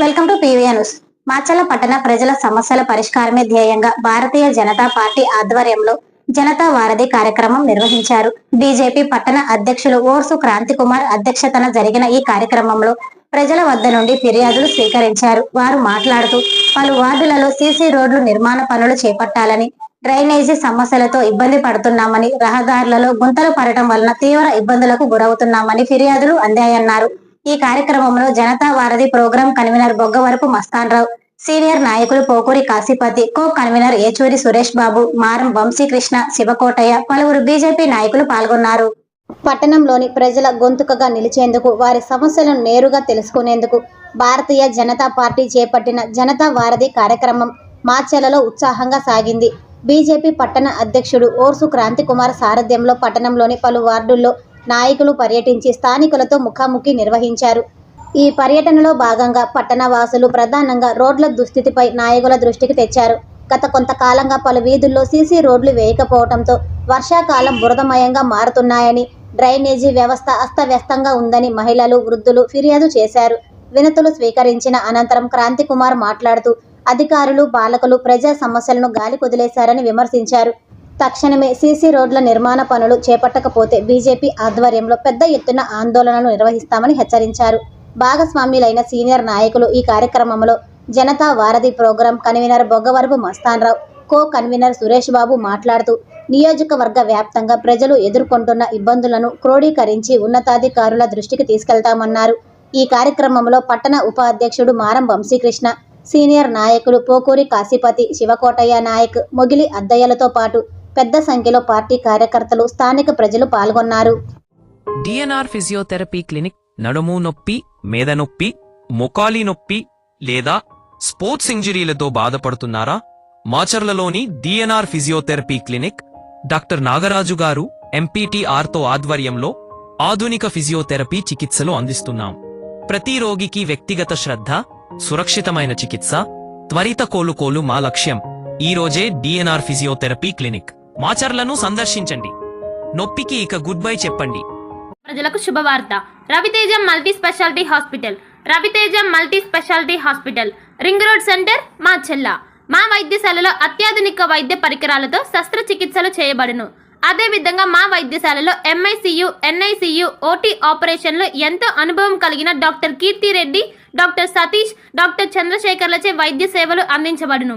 Welcome to పీవీఆ news. పట్టణ ప్రజల సమస్యల పరిష్కారమే ధ్యేయంగా భారతీయ జనతా పార్టీ ఆధ్వర్యంలో జనతా వారధి కార్యక్రమం నిర్వహించారు. బీజేపీ పట్టణ అధ్యక్షులు ఓర్సు క్రాంతి కుమార్ అధ్యక్షతన జరిగిన ఈ కార్యక్రమంలో ప్రజల వద్ద నుండి ఫిర్యాదులు స్వీకరించారు. వారు మాట్లాడుతూ పలు వార్డులలో సీసీ రోడ్లు నిర్మాణ పనులు చేపట్టాలని డ్రైనేజీ సమస్యలతో ఇబ్బంది పడుతున్నామని రహదారులలో గుంతలు పడటం వలన తీవ్ర ఇబ్బందులకు గురవుతున్నామని ఫిర్యాదులు అందాయన్నారు. ఈ కార్యక్రమంలో Janata Varadhi program convener Boggavarapu Mastan Rao senior నాయకులు పోకూరి కాశీపతి కో కన్వీనర్ ఏచూరి సురేష్ బాబు మారం వంశీకృష్ణ శివకోటయ్య పలువురు బీజేపీ నాయకులు పాల్గొన్నారు. పట్టణంలోని ప్రజల గొంతుకగా నిలిచేందుకు వారి సమస్యలను నేరుగా తెలుసుకునేందుకు భారతీయ జనతా పార్టీ చేపట్టిన జనతా వారధి కార్యక్రమం మార్చెలలో ఉత్సాహంగా సాగింది. బీజేపీ పట్టణ అధ్యక్షుడు ఓర్సు క్రాంతి కుమార్ సారథ్యంలో పట్టణంలోని పలు వార్డుల్లో నాయకులు పర్యటించి స్థానికులతో ముఖాముఖి నిర్వహించారు. ఈ పర్యటనలో భాగంగా పట్టణ వాసులు ప్రధానంగా రోడ్ల దుస్థితిపై నాయకుల దృష్టికి తెచ్చారు. గత కొంతకాలంగా పలు వీధుల్లో సీసీ రోడ్లు వేయకపోవడంతో వర్షాకాలం బురదమయంగా మారుతున్నాయని డ్రైనేజీ వ్యవస్థ అస్తవ్యస్తంగా ఉందని మహిళలు వృద్ధులు ఫిర్యాదు చేశారు. వినతులు స్వీకరించిన అనంతరం క్రాంతి కుమార్ మాట్లాడుతూ అధికారులు పాలకులు ప్రజా సమస్యలను గాలి కుదిలేశారని విమర్శించారు. తక్షణమే సీసీ రోడ్ల నిర్మాణ పనులు చేపట్టకపోతే బీజేపీ ఆధ్వర్యంలో పెద్ద ఎత్తున ఆందోళనలు నిర్వహిస్తామని హెచ్చరించారు. భాగస్వామ్యులైన సీనియర్ నాయకులు ఈ కార్యక్రమంలో Janata Varadhi program convener Boggavarapu Mastan Rao co convener Suresh Babu మాట్లాడుతూ నియోజకవర్గ వ్యాప్తంగా ప్రజలు ఎదుర్కొంటున్న ఇబ్బందులను క్రోడీకరించి ఉన్నతాధికారుల దృష్టికి తీసుకెళ్తామన్నారు. ఈ కార్యక్రమంలో పట్టణ ఉపాధ్యక్షుడు మారం వంశీకృష్ణ సీనియర్ నాయకులు పోకూరి కాశీపతి శివకోటయ్య నాయక్ మొగిలి అద్దయ్యలతో పాటు పెద్ద సంఖ్యలో పార్టీ కార్యకర్తలు స్థానిక ప్రజలు పాల్గొన్నారు. డిఎన్ఆర్ ఫిజియోథెరపీ క్లినిక్ నడుము నొప్పి మేద నొప్పి మొకాలి నొప్పి లేదా స్పోర్ట్స్ ఇంజరీలతో బాధపడుతున్నారా? మాచర్లలోని DNR physiotherapy clinic doctor Nagaraju garu ఎంపీటీఆర్తో ఆధ్వర్యంలో ఆధునిక ఫిజియోథెరపీ చికిత్సలు అందిస్తున్నాం. ప్రతి రోగికి వ్యక్తిగత శ్రద్ధ సురక్షితమైన చికిత్స త్వరిత కోలుకోలు మా లక్ష్యం. ఈ రోజే డిఎన్ఆర్ ఫిజియోథెరపీ క్లినిక్ మాచర్లను సందర్శించండి. నొప్పికి ఇక గుడ్ బై చెప్పండి. ప్రజలకు శుభవార్త. Raviteja multi speciality hospital. Raviteja multi speciality hospital. Ring road centre మా చెల్ల. మా వైద్యశాలలో అత్యాధునిక వైద్య పరికరాలతో శస్త్రచికిత్సలు చేయబడును. అదేవిధంగా మా వైద్యశాలలో ఎంఐసియు ఎన్ఐసియు ఓటీ ఆపరేషన్లో ఎంతో అనుభవం కలిగిన doctor Keerthi Reddy doctor Satish doctor చంద్రశేఖర్లచే వైద్య సేవలు అందించబడును.